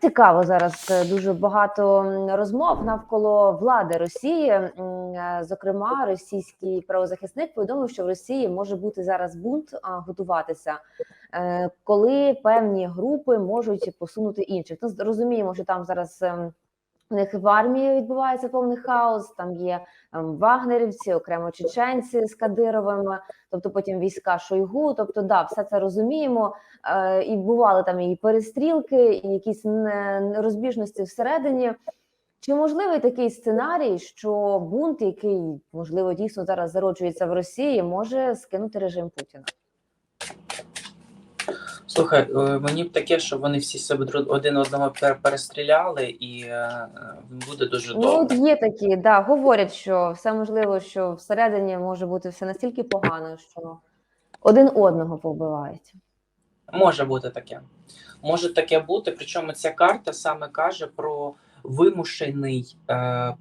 Цікаво зараз е, дуже багато розмов навколо влади Росії. Е, Зокрема, російський правозахисник повідомив, що в Росії може бути зараз бунт готуватися, е, коли певні групи можуть посунути інших. Ну, розуміємо, що там зараз. У них в армії відбувається повний хаос. Там є ем, вагнерівці, окремо чеченці з Кадировим, тобто потім війська Шойгу. Тобто, да, все це розуміємо. Е, і бували там і перестрілки, і якісь не- не- розбіжності всередині. Чи можливий такий сценарій, що бунт, який можливо дійсно зараз зароджується в Росії, може скинути режим Путіна? Слухай, е, мені б таке, що вони всі себе один одного перестріляли, і е, е, буде дуже Ну добре. є такі, да, говорять, що все можливо, що всередині може бути все настільки погано, що один одного повбивають. Може бути таке. Може таке бути. Причому ця карта саме каже про вимушений е,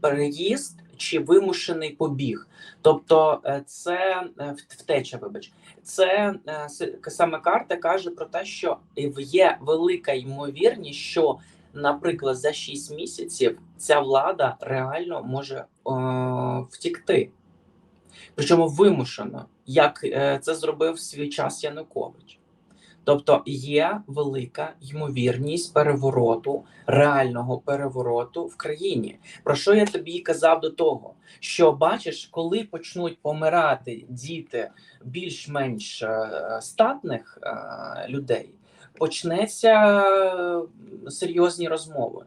переїзд чи вимушений побіг. Тобто, е, це е, втеча, вибач, це е, саме карта каже про те, що є велика ймовірність, що, наприклад, за 6 місяців ця влада реально може е, втікти. Причому вимушено, як це зробив свій час Янукович. Тобто є велика ймовірність перевороту, реального перевороту в країні. Про що я тобі казав до того, що бачиш, коли почнуть помирати діти більш-менш е, статних е, людей, почнеться е, серйозні розмови.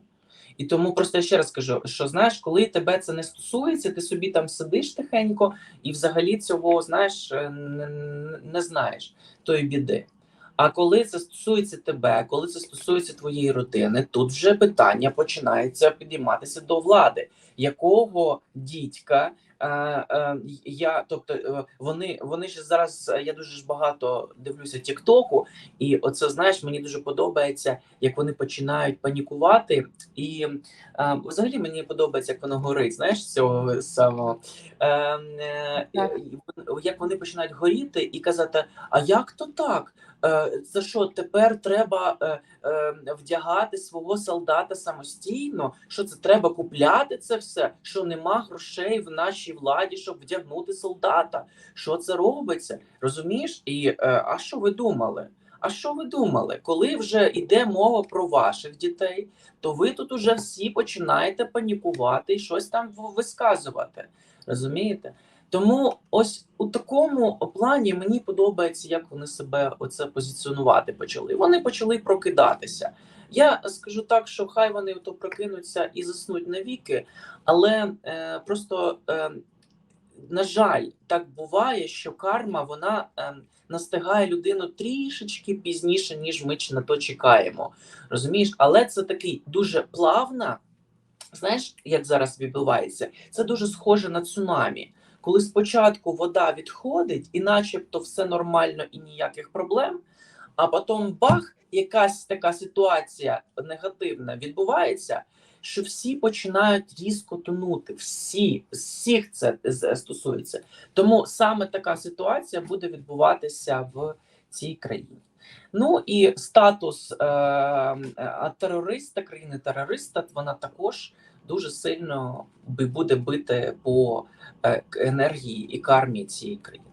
І тому просто я ще раз кажу, що знаєш, коли тебе це не стосується, ти собі там сидиш тихенько і взагалі цього знаєш не, не знаєш тої біди. А коли це стосується тебе, коли це стосується твоєї родини, тут вже питання починається підійматися до влади, якого дідька. Е, е, я, тобто, е, вони, вони ж зараз. Я дуже ж багато дивлюся Тіктоку, і оце знаєш, мені дуже подобається, як вони починають панікувати. І взагалі мені подобається, як воно горить. Знаєш, з цього самого як вони починають горіти і казати: А як то так? Це що тепер треба е, е, вдягати свого солдата самостійно? Що це треба купляти це все? Що нема грошей в нашій владі, щоб вдягнути солдата? Що це робиться? Розумієш? І е, а що ви думали? А що ви думали? Коли вже йде мова про ваших дітей, то ви тут уже всі починаєте панікувати і щось там висказувати. Розумієте? Тому ось у такому плані мені подобається, як вони себе оце позиціонувати почали. Вони почали прокидатися. Я скажу так, що хай вони то прокинуться і заснуть навіки, але е, просто е, на жаль, так буває, що карма вона е, настигає людину трішечки пізніше, ніж ми на то чекаємо. Розумієш, але це такий дуже плавна. Знаєш, як зараз відбувається? Це дуже схоже на цунамі. Коли спочатку вода відходить, і начебто все нормально і ніяких проблем, а потім бах, якась така ситуація негативна відбувається, що всі починають різко тонути. Всі, всіх це стосується. Тому саме така ситуація буде відбуватися в цій країні. Ну і статус е, е, терориста, країни терориста, вона також дуже сильно буде бити по е, енергії і кармі цієї країни.